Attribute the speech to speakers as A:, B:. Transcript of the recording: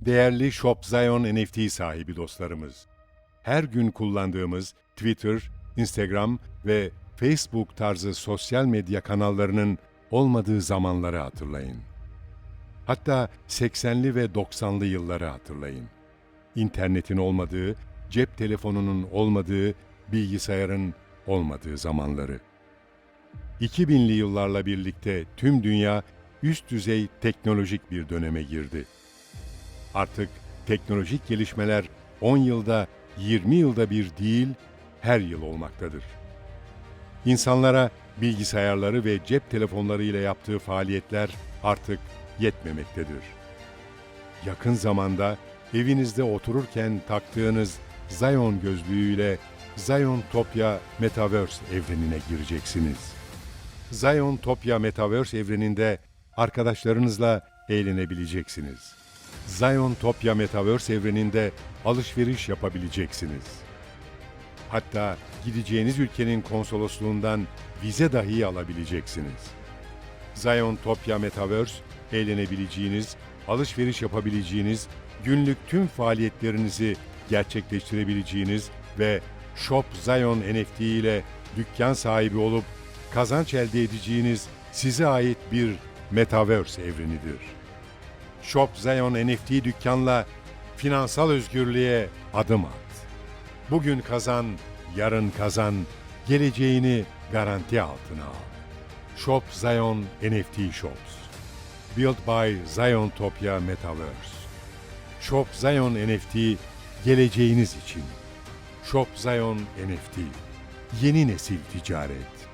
A: değerli Shop Zion NFT sahibi dostlarımız. Her gün kullandığımız Twitter, Instagram ve Facebook tarzı sosyal medya kanallarının olmadığı zamanları hatırlayın. Hatta 80'li ve 90'lı yılları hatırlayın. İnternetin olmadığı, cep telefonunun olmadığı, bilgisayarın olmadığı zamanları. 2000'li yıllarla birlikte tüm dünya üst düzey teknolojik bir döneme girdi. Artık teknolojik gelişmeler 10 yılda, 20 yılda bir değil, her yıl olmaktadır. İnsanlara bilgisayarları ve cep telefonları ile yaptığı faaliyetler artık yetmemektedir. Yakın zamanda evinizde otururken taktığınız Zion gözlüğüyle Zion Topya Metaverse evrenine gireceksiniz. Zion Topya Metaverse evreninde arkadaşlarınızla eğlenebileceksiniz. Zion Topya Metaverse evreninde alışveriş yapabileceksiniz. Hatta gideceğiniz ülkenin konsolosluğundan vize dahi alabileceksiniz. Zion Topya Metaverse, eğlenebileceğiniz, alışveriş yapabileceğiniz, günlük tüm faaliyetlerinizi gerçekleştirebileceğiniz ve Shop Zion NFT ile dükkan sahibi olup kazanç elde edeceğiniz size ait bir Metaverse evrenidir. Shop Zion NFT dükkanla finansal özgürlüğe adım at. Bugün kazan, yarın kazan, geleceğini garanti altına al. Shop Zion NFT Shops. Built by Zion Topia Metaverse. Shop Zion NFT geleceğiniz için. Shop Zion NFT. Yeni nesil ticaret.